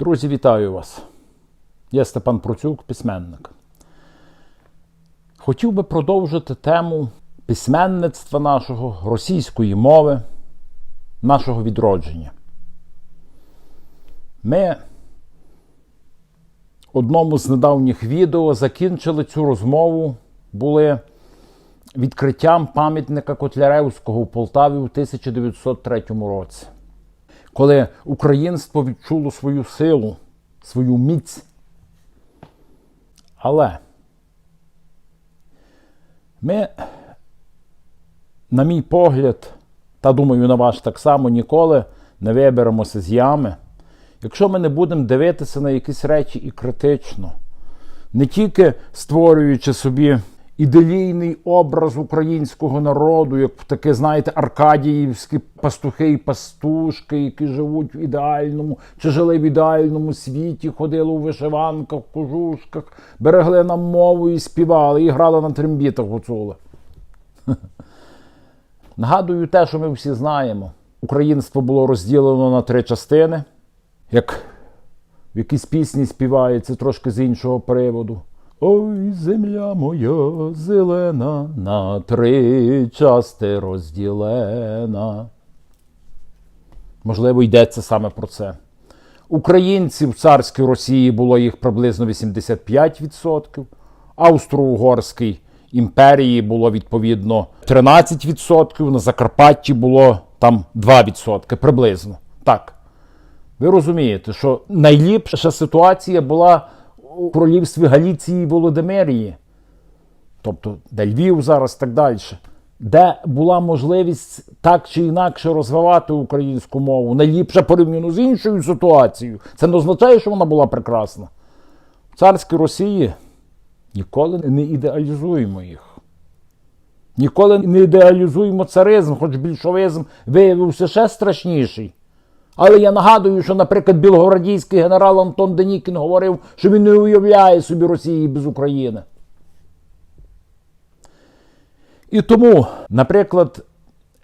Друзі, вітаю вас. Я Степан Процюк, письменник. Хотів би продовжити тему письменництва нашого, російської мови, нашого відродження. Ми в одному з недавніх відео закінчили цю розмову, були відкриттям пам'ятника Котляревського у Полтаві у 1903 році коли українство відчуло свою силу, свою міць. Але ми, на мій погляд, та думаю, на ваш так само ніколи не виберемося з ями, якщо ми не будемо дивитися на якісь речі і критично, не тільки створюючи собі ідеалійний образ українського народу, як таке, знаєте, аркадіївські пастухи і пастушки, які живуть в ідеальному, чи жили в ідеальному світі, ходили у вишиванках, кожушках, берегли нам мову і співали, і грали на трембітах гуцули. Нагадую те, що ми всі знаємо. Українство було розділено на три частини, як в якійсь пісні співається трошки з іншого приводу. Ой, земля моя зелена, на три части розділена. Можливо, йдеться саме про це. Українців в царській Росії було їх приблизно 85%, Австро-Угорській імперії було відповідно 13%, на Закарпатті було там 2% приблизно. Так. Ви розумієте, що найліпша ситуація була у королівстві Галіції і Володимирії, тобто де Львів зараз так далі, де була можливість так чи інакше розвивати українську мову, найліпше порівняно з іншою ситуацією. Це не означає, що вона була прекрасна. В царській Росії ніколи не ідеалізуємо їх. Ніколи не ідеалізуємо царизм, хоч більшовизм виявився ще страшніший. Але я нагадую, що, наприклад, білгородійський генерал Антон Денікін говорив, що він не уявляє собі Росії без України. І тому, наприклад,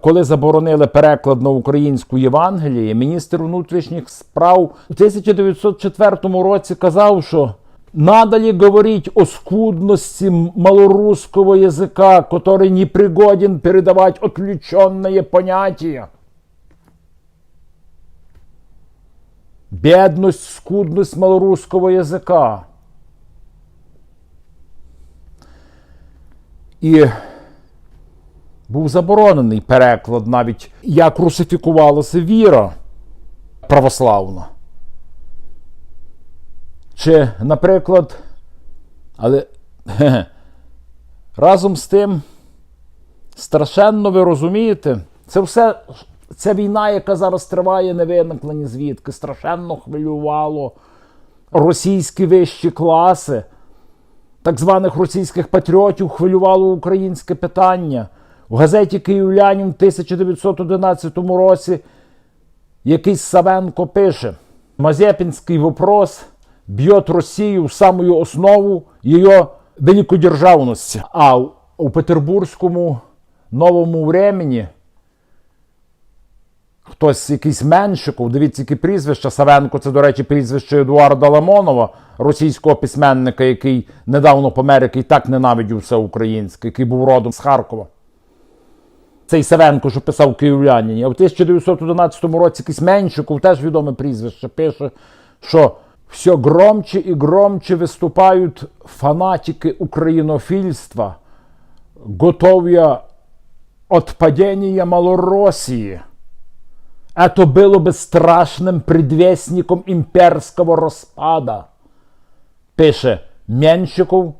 коли заборонили переклад на українську Євангеліє, міністр внутрішніх справ у 1904 році казав, що надалі говорить о скудности малорусского языка, который не пригоден передавать отвлеченные понятия. Бідність, скудність малоруського язика. І був заборонений переклад навіть як русифікувалася віра православна. Чи, наприклад, але хе, разом з тим, страшенно ви розумієте, це все Ця війна, яка зараз триває, не виникла ні звідки. Страшенно хвилювало російські вищі класи, так званих російських патріотів хвилювало українське питання. В газеті Київлянін в 1911 році якийсь Савенко пише: Мазепінський вопрос б'є Росію в саму основу її великодержавності. А у Петербурзькому новому времені Хтось якийсь Меншиков, дивіться, які прізвища. Савенко, це, до речі, прізвище Едуарда Лимонова, російського письменника, який недавно помер, який так ненавидів все українське, який був родом з Харкова. Цей Савенко, що писав київлянині. А в 1911 році якийсь Меншиков, теж відоме прізвище, пише, що все громче і громче виступають фанатики українофільства, готові отпадения Малоросії. Это было бы страшным предвестником имперского распада, пише Менщиков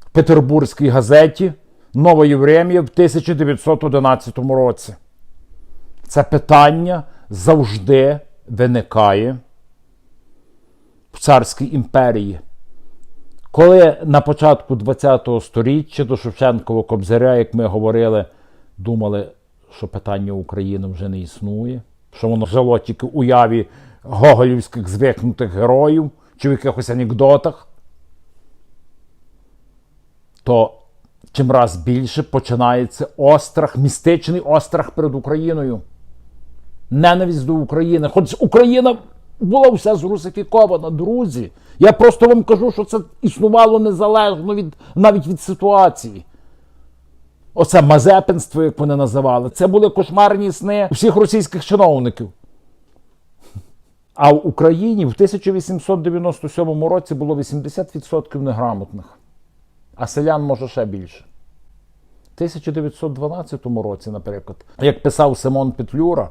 в Петербурзькій газеті Нової Врем'я в 1911 році. Це питання завжди виникає в царській імперії. Коли на початку ХХ століття до Шевченкового Кобзаря, як ми говорили, думали, що питання України вже не існує що воно жило тільки уяві гоголівських звикнутих героїв чи в якихось анекдотах, то чим раз більше починається острах, містичний острах перед Україною. Ненависть до України. Хоч Україна була вся зрусифікована, друзі. Я просто вам кажу, що це існувало незалежно від навіть від ситуації. Оце мазепинство, як вони називали, це були кошмарні сни всіх російських чиновників. А в Україні в 1897 році було 80% неграмотних, а селян може ще більше. В 1912 році, наприклад, як писав Симон Петлюра,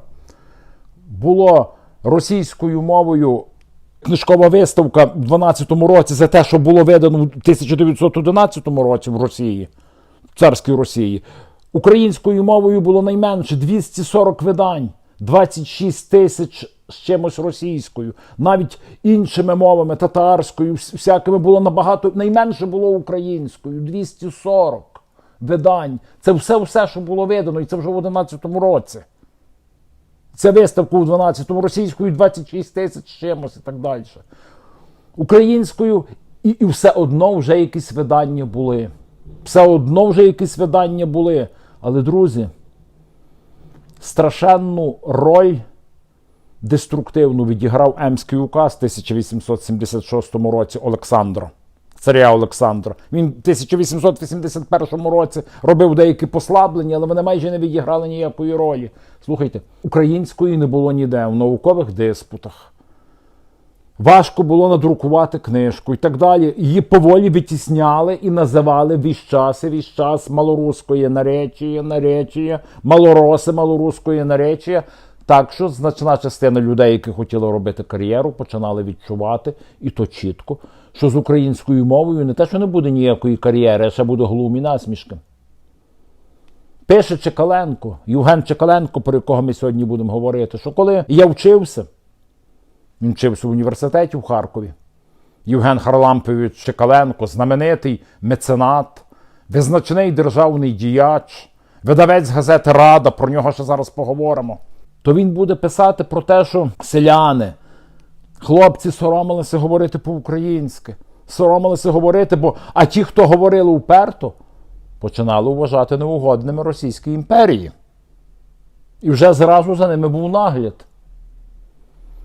було російською мовою книжкова виставка в 12 році за те, що було видано в 1911 році в Росії, царській Росії. Українською мовою було найменше 240 видань, 26 тисяч з чимось російською, навіть іншими мовами, татарською, всякими було набагато найменше було українською, 240 видань. Це все, все, що було видано, і це вже в 11-му році. Це виставка у 12-му, російською 26 тисяч з чимось і так далі. Українською і, і все одно вже якісь видання були. Все одно вже якісь видання були. Але, друзі, страшенну роль деструктивну відіграв Емський указ в 1876 році Олександра. Царя Олександра. Він в 1881 році робив деякі послаблення, але вони майже не відіграли ніякої ролі. Слухайте, української не було ніде в наукових диспутах. Важко було надрукувати книжку і так далі. Її поволі витісняли і називали весь час і весь час малоруської наречія, наречія, малороси малоруської наречія. Так що значна частина людей, які хотіли робити кар'єру, починали відчувати, і то чітко, що з українською мовою не те, що не буде ніякої кар'єри, а ще буде глум і насмішка. Пише Чекаленко, Євген Чекаленко, про якого ми сьогодні будемо говорити, що коли я вчився, він вчився в університеті в Харкові. Євген Харлампович Чекаленко, знаменитий меценат, визначний державний діяч, видавець газети Рада, про нього ще зараз поговоримо. То він буде писати про те, що селяни, хлопці соромилися говорити по-українськи, соромилися говорити, бо а ті, хто говорили уперто, починали вважати неугодними Російській імперії. І вже зразу за ними був нагляд.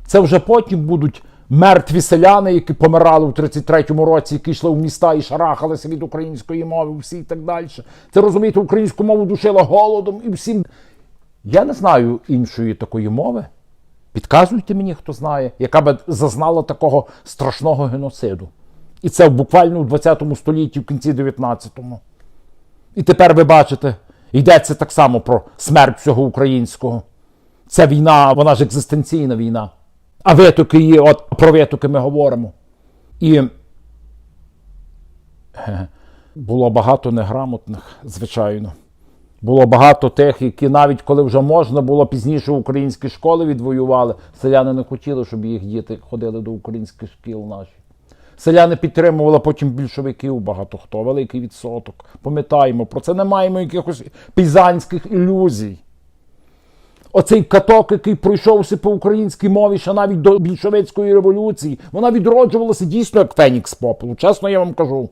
Це вже потім будуть мертві селяни, які помирали в 33-му році, які йшли в міста і шарахалися від української мови, всі і так далі. Це розумієте, українську мову душила голодом і всім. Я не знаю іншої такої мови. Підказуйте мені, хто знає, яка би зазнала такого страшного геноциду. І це буквально в 20 столітті, в кінці 19-му. І тепер ви бачите, йдеться так само про смерть всього українського. Це війна, вона ж екзистенційна війна. А витоки є, от про витоки ми говоримо. І е, було багато неграмотних, звичайно. Було багато тих, які навіть коли вже можна було пізніше українські школи відвоювали, селяни не хотіли, щоб їх діти ходили до українських шкіл наші. Селяни підтримували потім більшовиків багато хто, великий відсоток. Пам'ятаємо, про це не маємо якихось пізанських ілюзій. Оцей каток, який пройшовся по українській мові ще навіть до більшовицької революції, вона відроджувалася дійсно як Фенікс попелу, чесно я вам кажу.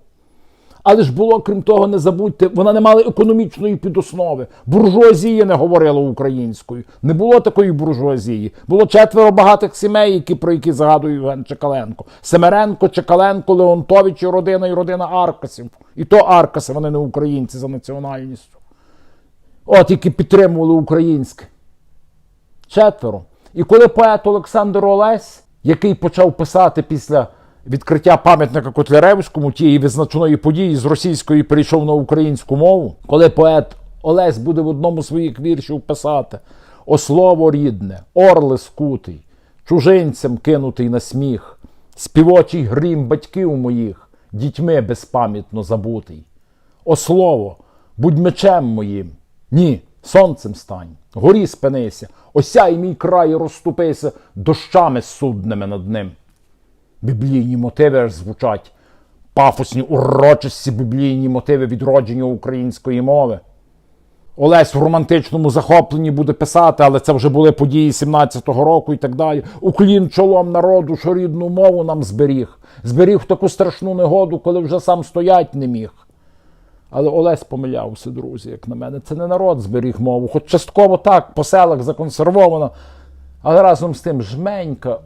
Але ж було, крім того, не забудьте, вона не мала економічної підоснови. Буржуазія не говорила українською. Не було такої буржуазії. Було четверо багатих сімей, які, про які згадує Євген Чекаленко. Семеренко, Чекаленко, Леонтович і родина і родина Аркасів. І то Аркаси, вони не українці за національністю. От які підтримували українське. Четверо. І коли поет Олександр Олесь, який почав писати після відкриття пам'ятника Котляревському, тієї визначної події з російської перейшов на українську мову, коли поет Олесь буде в одному з своїх віршів писати О слово рідне, орле скутий, чужинцям кинутий на сміх, співочий грім батьків моїх, дітьми безпам'ятно забутий. О слово, будь мечем моїм. Ні, сонцем стань, горі спинися, осяй мій край розступися дощами судними над ним. Біблійні мотиви аж звучать, пафосні урочисті біблійні мотиви відродження української мови. Олесь в романтичному захопленні буде писати, але це вже були події 17-го року і так далі. Уклін чолом народу, що рідну мову нам зберіг. Зберіг таку страшну негоду, коли вже сам стоять не міг. Але Олесь помилявся, друзі, як на мене. Це не народ зберіг мову, хоч частково так, по селах законсервовано. Але разом з тим жменька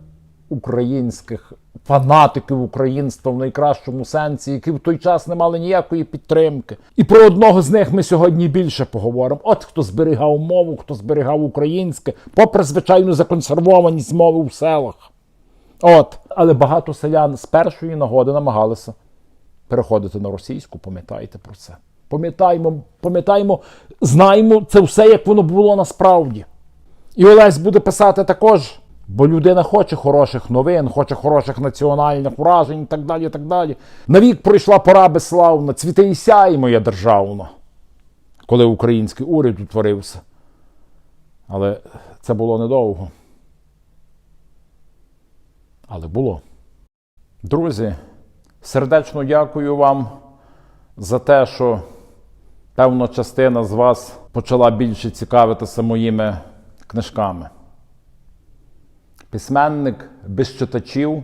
українських фанатиків українства в найкращому сенсі, які в той час не мали ніякої підтримки. І про одного з них ми сьогодні більше поговоримо. От хто зберігав мову, хто зберігав українське, попри звичайну законсервованість мови в селах. От, але багато селян з першої нагоди намагалися переходити на російську, пам'ятайте про це. Пам'ятаємо, пам'ятаємо, знаємо це все, як воно було насправді. І Олесь буде писати також, бо людина хоче хороших новин, хоче хороших національних вражень і так далі. так далі. Навік пройшла пора безславна, цвіте і сяй моя державна, коли український уряд утворився. Але це було недовго. Але було. Друзі, сердечно дякую вам за те, що певна частина з вас почала більше цікавитися моїми книжками. Письменник без читачів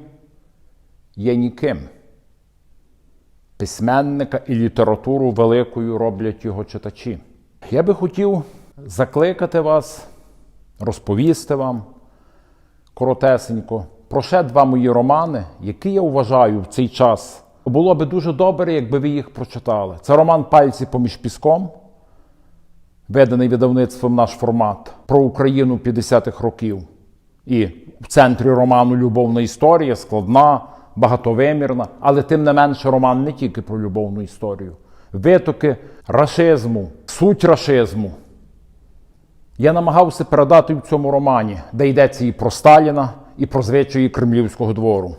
є ніким. Письменника і літературу великою роблять його читачі. Я би хотів закликати вас, розповісти вам коротесенько про ще два мої романи, які я вважаю в цей час. Було би дуже добре, якби ви їх прочитали. Це роман Пальці поміж піском, виданий видавництвом наш формат про Україну 50-х років. І в центрі роману любовна історія, складна, багатовимірна, але тим не менше роман не тільки про любовну історію. Витоки рашизму, суть рашизму. Я намагався передати в цьому романі, де йдеться і про Сталіна, і про звичаї Кремлівського двору.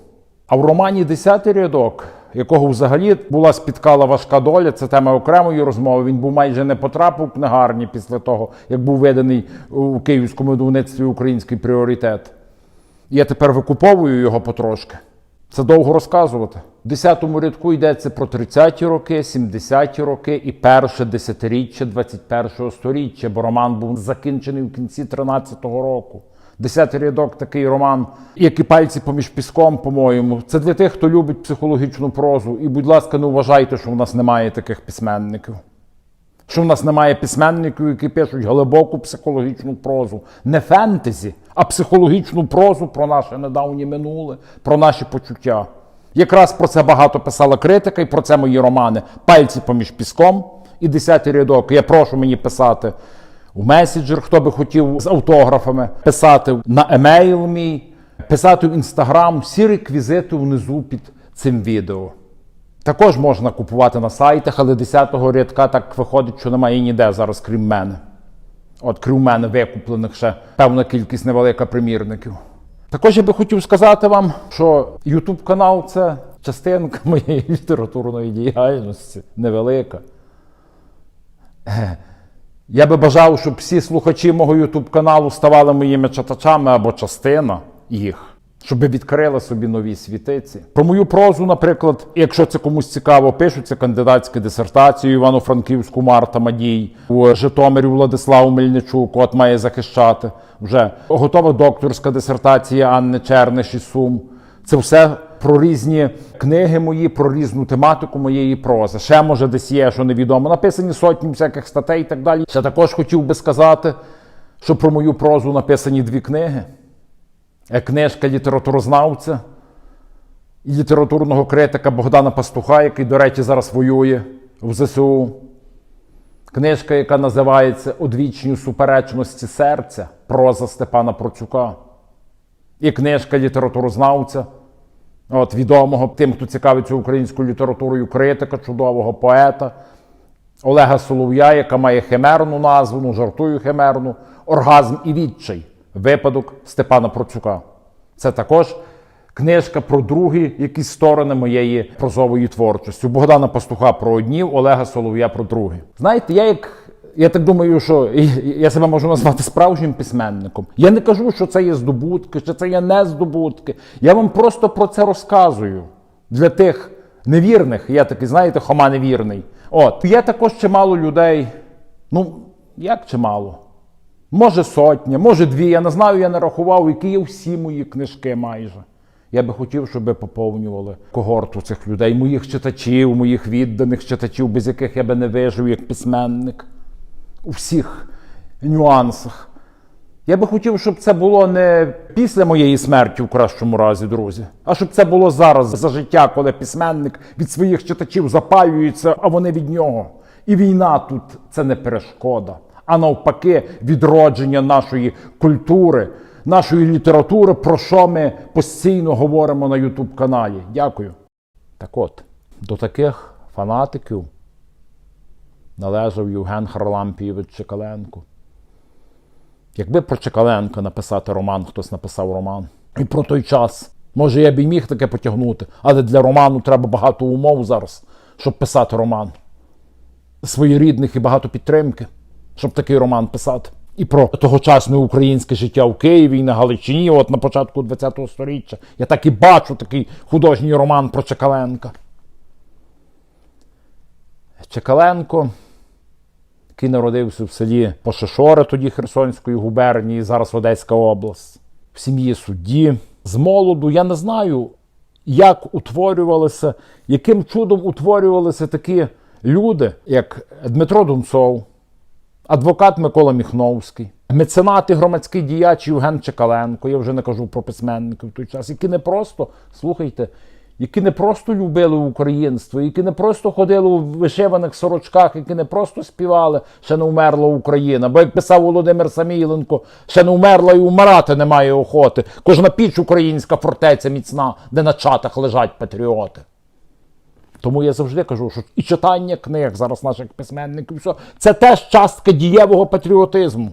А в романі Десятий рядок, якого взагалі була спіткала важка доля, це тема окремої розмови. Він був майже не потрапив в книгарні після того, як був виданий у київському видавництві український пріоритет. Я тепер викуповую його потрошки. Це довго розказувати. В 10-му рядку йдеться про 30-ті роки, 70-ті роки і перше десятиріччя 21-го сторіччя, бо роман був закінчений в кінці 13-го року. Десятий рядок такий роман, як і пальці поміж піском, по-моєму. Це для тих, хто любить психологічну прозу. І, будь ласка, не вважайте, що в нас немає таких письменників. Що в нас немає письменників, які пишуть глибоку психологічну прозу. Не фентезі, а психологічну прозу про наше недавнє минуле, про наші почуття. Якраз про це багато писала критика, і про це мої романи. Пальці поміж піском і десятий рядок. Я прошу мені писати у меседжер, хто би хотів з автографами, писати на емейл мій, писати в інстаграм. Всі реквізити внизу під цим відео. Також можна купувати на сайтах, але 10-го рядка так виходить, що немає ніде зараз, крім мене. От, крім мене, викуплених ще певна кількість невелика примірників. Також я би хотів сказати вам, що YouTube канал це частинка моєї літературної діяльності, невелика. Я би бажав, щоб всі слухачі мого YouTube каналу ставали моїми читачами або частина їх, щоб відкрили собі нові світиці. Про мою прозу, наприклад, якщо це комусь цікаво, пишуться кандидатські дисертації Івано-Франківську Марта Мадій, у Житомирі Владислав Мельничук, от має захищати вже готова докторська дисертація Анни Черниш із Сум. Це все про різні книги мої, про різну тематику моєї прози. Ще може десь є, що невідомо. Написані сотні всяких статей і так далі. Ще також хотів би сказати, що про мою прозу написані дві книги. Е, Книжка літературознавця і літературного критика Богдана Пастуха, який, до речі, зараз воює в ЗСУ. Книжка, яка називається Одвічні суперечності серця, проза Степана Процюка. І книжка літературознавця, от, відомого тим, хто цікавиться українською літературою, критика, чудового поета Олега Солов'я, яка має химерну назву, ну жартую химерну, оргазм і відчай. Випадок Степана Процюка. Це також книжка про другі якісь сторони моєї прозової творчості. У Богдана Пастуха про одні, Олега Солов'я про другі. Знаєте, я як. Я так думаю, що я себе можу назвати справжнім письменником. Я не кажу, що це є здобутки, що це є не здобутки. Я вам просто про це розказую для тих невірних. Я такий, знаєте, хома невірний. От є також чимало людей. Ну, як чимало? Може сотня, може дві. Я не знаю, я не рахував, які є всі мої книжки майже. Я би хотів, щоб поповнювали когорту цих людей, моїх читачів, моїх відданих читачів, без яких я би не вижив як письменник у всіх нюансах. Я би хотів, щоб це було не після моєї смерті в кращому разі, друзі, а щоб це було зараз за життя, коли письменник від своїх читачів запаюється, а вони від нього. І війна тут це не перешкода, а навпаки, відродження нашої культури, нашої літератури, про що ми постійно говоримо на Ютуб каналі. Дякую. Так от, до таких фанатиків належав Євген Харлампійович Чекаленко. Якби про Чекаленка написати роман, хтось написав роман. І про той час. Може, я б і міг таке потягнути, але для роману треба багато умов зараз, щоб писати роман. Своєрідних і багато підтримки, щоб такий роман писати. І про тогочасне українське життя в Києві і на Галичині, от на початку ХХ століття. Я так і бачу такий художній роман про Чекаленка. Чекаленко, який народився в селі Пошишори, тоді Херсонської губернії, зараз Одеська область, в сім'ї судді. З молоду я не знаю, як утворювалися, яким чудом утворювалися такі люди, як Дмитро Дунцов, адвокат Микола Міхновський, меценат і громадський діяч Євген Чекаленко, я вже не кажу про письменників в той час, які не просто, слухайте, які не просто любили українство, які не просто ходили у вишиваних сорочках, які не просто співали, ще не вмерла Україна. Бо як писав Володимир Самійленко, ще не вмерла і умирати немає охоти. Кожна піч українська фортеця міцна, де на чатах лежать патріоти. Тому я завжди кажу, що і читання книг зараз наших письменників, все, це теж частка дієвого патріотизму.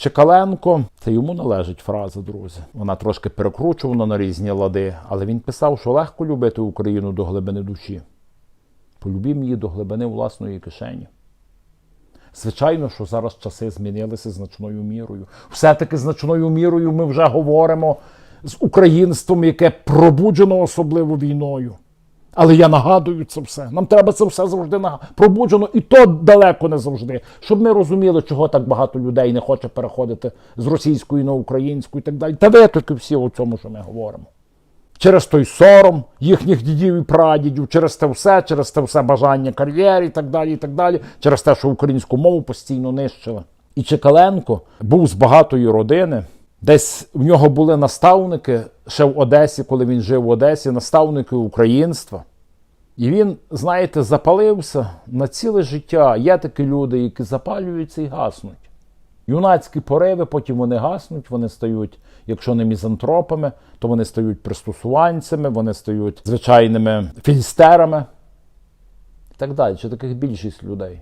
Чекаленко, це йому належить фраза, друзі. Вона трошки перекручувана на різні лади, але він писав, що легко любити Україну до глибини душі. Полюбім її до глибини власної кишені. Звичайно, що зараз часи змінилися значною мірою. Все-таки значною мірою ми вже говоримо з українством, яке пробуджено особливо війною. Але я нагадую це все. Нам треба це все завжди. Пробуджено, і то далеко не завжди. Щоб ми розуміли, чого так багато людей не хоче переходити з російської на українську і так далі. Та витоки всі у цьому, що ми говоримо. Через той сором їхніх дідів і прадідів, через те все, через те все бажання кар'єри і так далі, і так далі, через те, що українську мову постійно нищили. І Чекаленко був з багатої родини. Десь в нього були наставники ще в Одесі, коли він жив в Одесі, наставники українства. І він, знаєте, запалився на ціле життя. Є такі люди, які запалюються і гаснуть. Юнацькі пориви, потім вони гаснуть, вони стають, якщо не мізантропами, то вони стають пристосуванцями, вони стають звичайними філістерами і так далі. Чи таких більшість людей.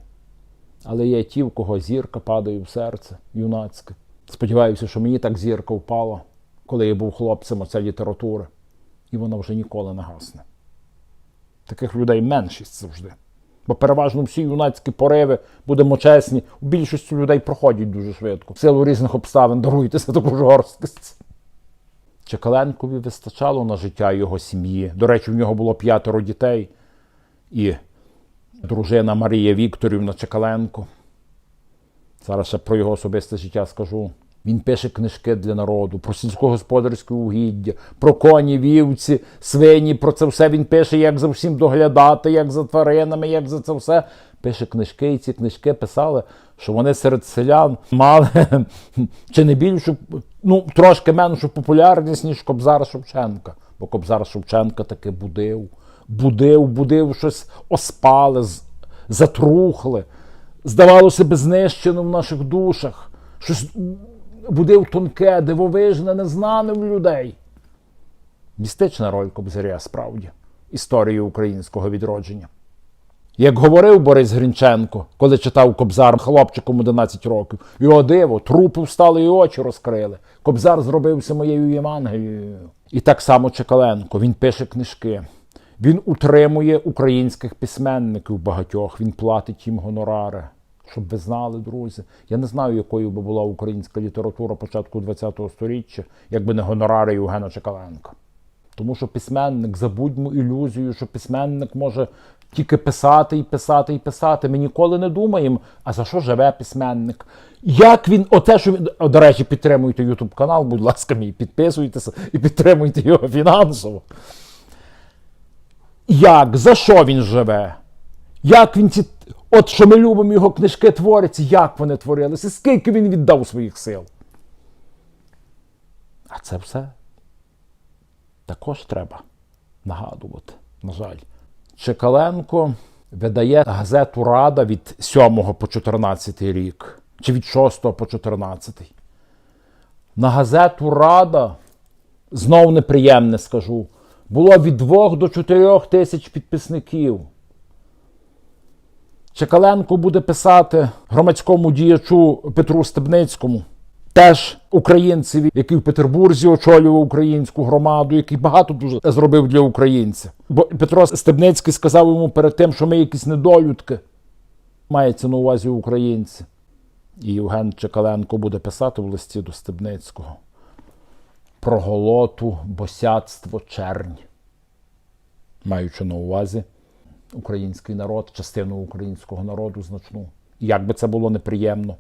Але є ті, у кого зірка падає в серце юнацьке. Сподіваюся, що мені так зірка впала, коли я був хлопцем оця літератури, і вона вже ніколи не гасне. Таких людей меншість завжди. Бо переважно всі юнацькі пориви, будемо чесні, у більшості людей проходять дуже швидко. В силу різних обставин даруйте за таку жорсткість. Чекаленкові вистачало на життя його сім'ї. До речі, в нього було п'ятеро дітей. І дружина Марія Вікторівна Чекаленко. Зараз ще про його особисте життя скажу. Він пише книжки для народу про сільськогосподарське угіддя, про коні, вівці, свині. Про це все він пише, як за всім доглядати, як за тваринами, як за це все. Пише книжки, і ці книжки писали, що вони серед селян мали чи не більшу, ну трошки меншу популярність, ніж Кобзар Шевченка. Бо Кобзар Шевченка таки будив, будив, будив щось оспале, з- здавалося би, знищено в наших душах, щось будив тонке, дивовижне, незнане в людей. Містична роль Кобзаря, справді, історії українського відродження. Як говорив Борис Грінченко, коли читав Кобзар хлопчиком 11 років, його диво, трупи встали і очі розкрили. Кобзар зробився моєю Євангелією. І так само Чекаленко, він пише книжки. Він утримує українських письменників багатьох, він платить їм гонорари. Щоб ви знали, друзі. Я не знаю, якою би була українська література початку ХХ століття, якби не гонорари Євгена Чекаленка. Тому що письменник, забудьмо ілюзію, що письменник може тільки писати і писати і писати. Ми ніколи не думаємо, а за що живе письменник? Як він, оте, що він, до речі, підтримуйте YouTube канал, будь ласка, мій, підписуйтеся і підтримуйте його фінансово. Як, за що він живе? Як він ці. От що ми любимо його книжки твориться, як вони творилися, скільки він віддав своїх сил. А Це все також треба нагадувати. На жаль, Чекаленко видає газету Рада від 7 по 14 рік, чи від 6 по 14. На газету Рада, знов неприємне скажу, було від 2 до 4 тисяч підписників. Чекаленко буде писати громадському діячу Петру Стебницькому, теж українцеві, який в Петербурзі очолював українську громаду, який багато дуже зробив для українців. Бо Петро Стебницький сказав йому перед тим, що ми якісь недолюдки. Мається на увазі українці. І Євген Чекаленко буде писати в листі до Стебницького про голоту, босяцтво, чернь, маючи на увазі український народ, частину українського народу значну. І як би це було неприємно.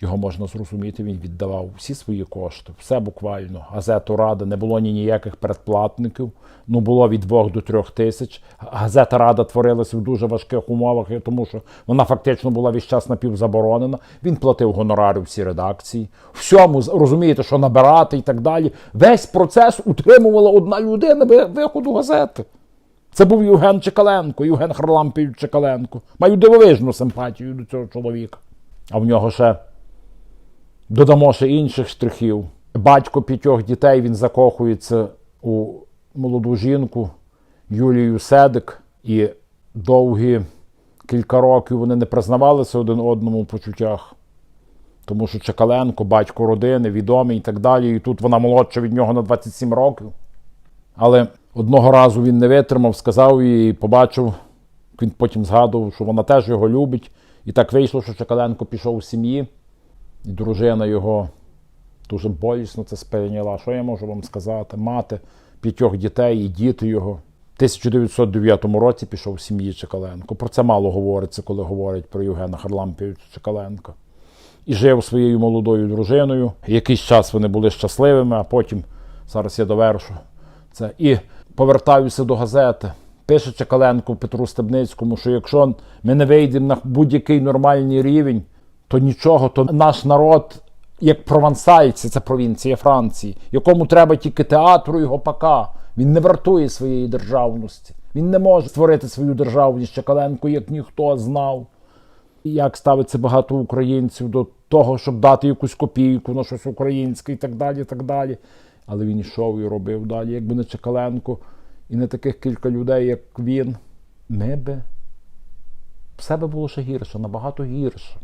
Його можна зрозуміти, він віддавав всі свої кошти, все буквально. Газету Рада не було ні ніяких передплатників, ну було від 2 до 3 тисяч. Газета Рада творилася в дуже важких умовах, тому що вона фактично була весь час напівзаборонена. Він платив гонорари всі редакції. Всьому розумієте, що набирати і так далі. Весь процес утримувала одна людина виходу газети. Це був Євген Чекаленко, Євген Харлампів Чекаленко. Маю дивовижну симпатію до цього чоловіка. А в нього ще додамо ще інших штрихів. Батько п'ятьох дітей він закохується у молоду жінку Юлію Седик, і довгі кілька років вони не признавалися один одному в почуттях. Тому що Чекаленко, батько родини, відомий і так далі. І тут вона молодша від нього на 27 років. Але одного разу він не витримав, сказав їй, побачив, він потім згадував, що вона теж його любить. І так вийшло, що Чекаленко пішов з сім'ї, і дружина його дуже болісно це сприйняла. Що я можу вам сказати? Мати п'ятьох дітей і діти його. В 1909 році пішов з сім'ї Чекаленко. Про це мало говориться, коли говорять про Євгена Харлампівича Чекаленка. І жив своєю молодою дружиною. Якийсь час вони були щасливими, а потім, зараз я довершу це. І повертаюся до газети. Пише Чекаленко Петру Стебницькому, що якщо ми не вийдемо на будь-який нормальний рівень, то нічого, то наш народ, як провансальці, це провінція Франції, якому треба тільки театру і гопака. Він не вартує своєї державності. Він не може створити свою державність Чекаленко, як ніхто знав. Як ставиться багато українців до того, щоб дати якусь копійку на щось українське і так далі. і так далі. Але він йшов і робив далі. Якби не Чекаленко і не таких кілька людей, як він, ми би все би було ще гірше, набагато гірше.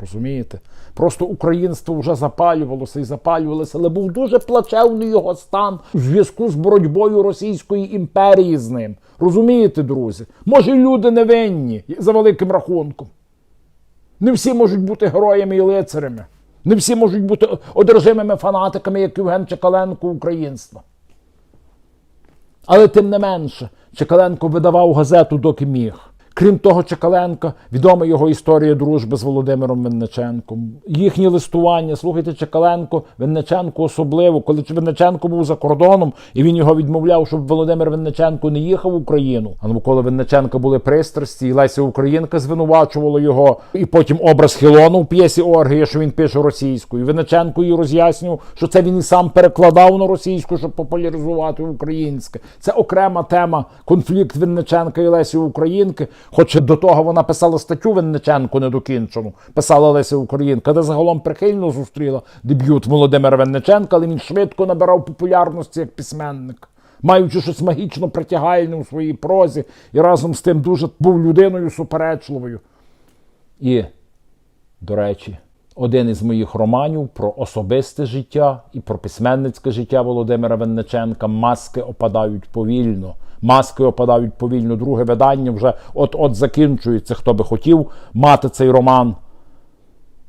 Розумієте? Просто українство вже запалювалося і запалювалося, але був дуже плачевний його стан у зв'язку з боротьбою Російської імперії з ним. Розумієте, друзі? Може, люди невинні за великим рахунком. Не всі можуть бути героями і лицарями. Не всі можуть бути одержимими фанатиками, як Євген Чекаленко українства. Але тим не менше, Чекаленко видавав газету, доки міг. Крім того, Чекаленка, відома його історія дружби з Володимиром Винниченком. Їхні листування, слухайте, Чекаленко, Винниченко особливо, коли Винниченко був за кордоном, і він його відмовляв, щоб Володимир Винниченко не їхав в Україну. А навколо Винниченка були пристрасті, і Леся Українка звинувачувала його. І потім образ Хілону в п'єсі Оргія, що він пише російською. Винниченко їй роз'яснював, що це він і сам перекладав на російську, щоб популяризувати українське. Це окрема тема конфлікт Винниченка і Лесі Українки. Хоч до того вона писала статтю Винниченку недокінчену, писала Леся Українка, де загалом прихильно зустріла дебют Володимира Винниченка, але він швидко набирав популярності як письменник. Маючи щось магічно притягальне у своїй прозі, і разом з тим дуже був людиною суперечливою. І, до речі, один із моїх романів про особисте життя і про письменницьке життя Володимира Винниченка Маски опадають повільно. Маски опадають повільно. Друге видання вже от-от закінчується. Хто би хотів мати цей роман.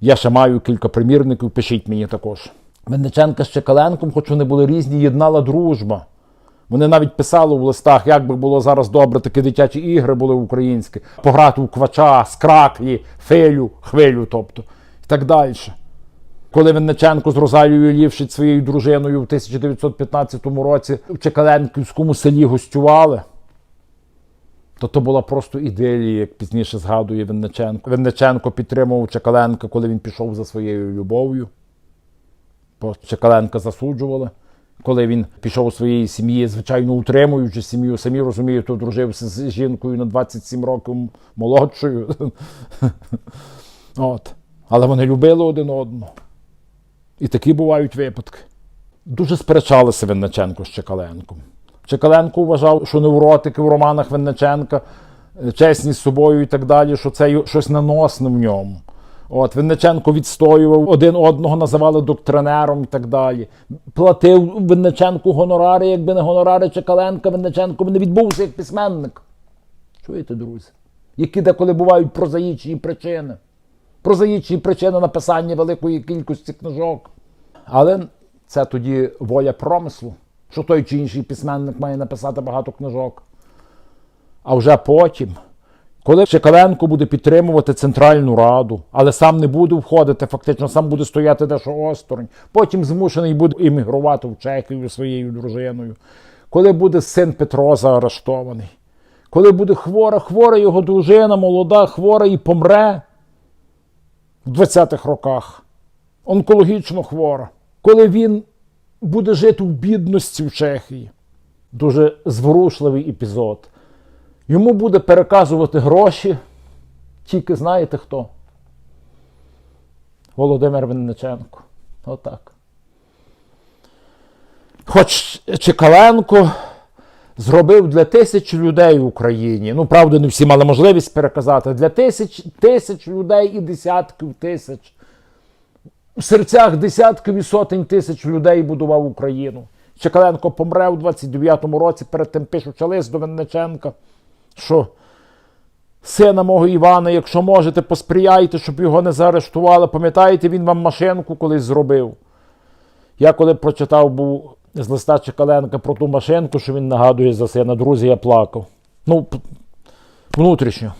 Я ще маю кілька примірників, пишіть мені також. Винниченка з Чекаленком, хоч вони були різні, єднала дружба. Вони навіть писали в листах, як би було зараз добре, такі дитячі ігри були українські. Пограти у квача, скраклі, филю, хвилю, тобто, і так далі. Коли Винниченко з Розалією Лівшиць своєю дружиною в 1915 році в Чекаленківському селі гостювали, то то була просто ідилія, як пізніше згадує Винниченко. Винниченко підтримував Чекаленка, коли він пішов за своєю любов'ю. бо Чекаленка засуджували, коли він пішов у своєї сім'ї, звичайно, утримуючи сім'ю. Самі розумієте, одружився з жінкою на 27 років молодшою. От. Але вони любили один одного. І такі бувають випадки. Дуже сперечалися Винниченко з Чекаленком. Чекаленко вважав, що невротики в романах Винниченка е, чесні з собою і так далі, що це щось наносне в ньому. От Винниченко відстоював один одного, називали доктринером і так далі. Платив Винниченку гонорари, якби не гонорари Чекаленка, Винниченко б не відбувся як письменник. Чуєте, друзі? Які деколи бувають прозаїчні причини. Прозаїчні причини написання великої кількості книжок. Але це тоді воля промислу, що той чи інший письменник має написати багато книжок. А вже потім, коли Чекаленко буде підтримувати Центральну Раду, але сам не буде входити, фактично сам буде стояти дещо осторонь, потім змушений буде іммігрувати в Чехію своєю дружиною, коли буде син Петро заарештований, коли буде хвора, хвора його дружина, молода, хвора і помре в 20-х роках, онкологічно хвора, коли він буде жити в бідності в Чехії. Дуже зворушливий епізод. Йому буде переказувати гроші. Тільки знаєте хто? Володимир Винниченко. Отак. Хоч Чекаленко зробив для тисяч людей в Україні. Ну, правда, не всі мали можливість переказати. Для тисяч, тисяч людей і десятків тисяч. В серцях десятків і сотень тисяч людей будував Україну. Чекаленко помре у 29-му році, перед тим пишучи лист до Винниченка, що сина мого Івана, якщо можете, посприяйте, щоб його не заарештували. Пам'ятаєте, він вам машинку колись зробив. Я коли прочитав був з листа Чекаленка про ту машинку, що він нагадує за сина, друзі, я плакав. Ну, внутрішньо.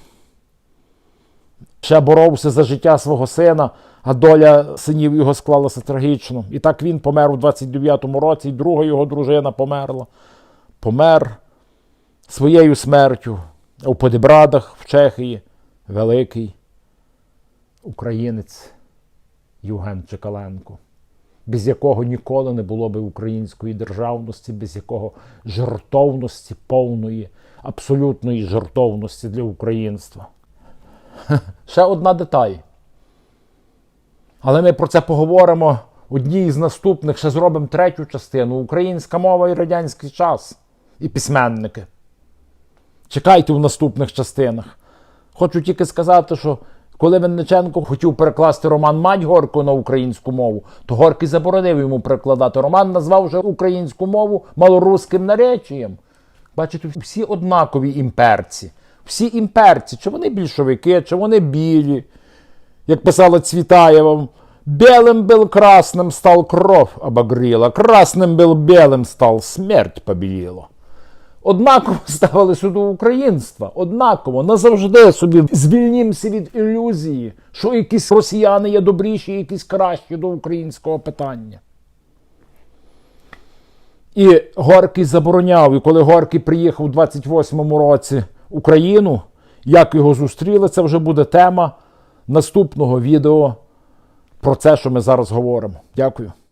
Ще боровся за життя свого сина, а доля синів його склалася трагічно. І так він помер у 29-му році, і друга його дружина померла. Помер своєю смертю у Подібрадах в Чехії великий українець Євген Чекаленко, без якого ніколи не було би української державності, без якого жертовності повної, абсолютної жертовності для українства. Ще одна деталь. Але ми про це поговоримо одній із наступних, ще зробимо третю частину. Українська мова і радянський час. І письменники. Чекайте в наступних частинах. Хочу тільки сказати, що коли Винниченко хотів перекласти роман Мать Горько на українську мову, то Горький заборонив йому перекладати. Роман назвав вже українську мову малоруським наречієм. Бачите, всі однакові імперці. Всі імперці, чи вони більшовики, чи вони білі. Як писала Цвітаєва, белым был красным стал кров обогріла, красним был белым стал смерть побіліла. Однаково ставили сюди українства, однаково, назавжди собі звільнімося від ілюзії, що якісь росіяни є добріші, якісь кращі до українського питання. І Горький забороняв, і коли Горький приїхав у 28-му році Україну, як його зустріли, це вже буде тема наступного відео про це, що ми зараз говоримо. Дякую.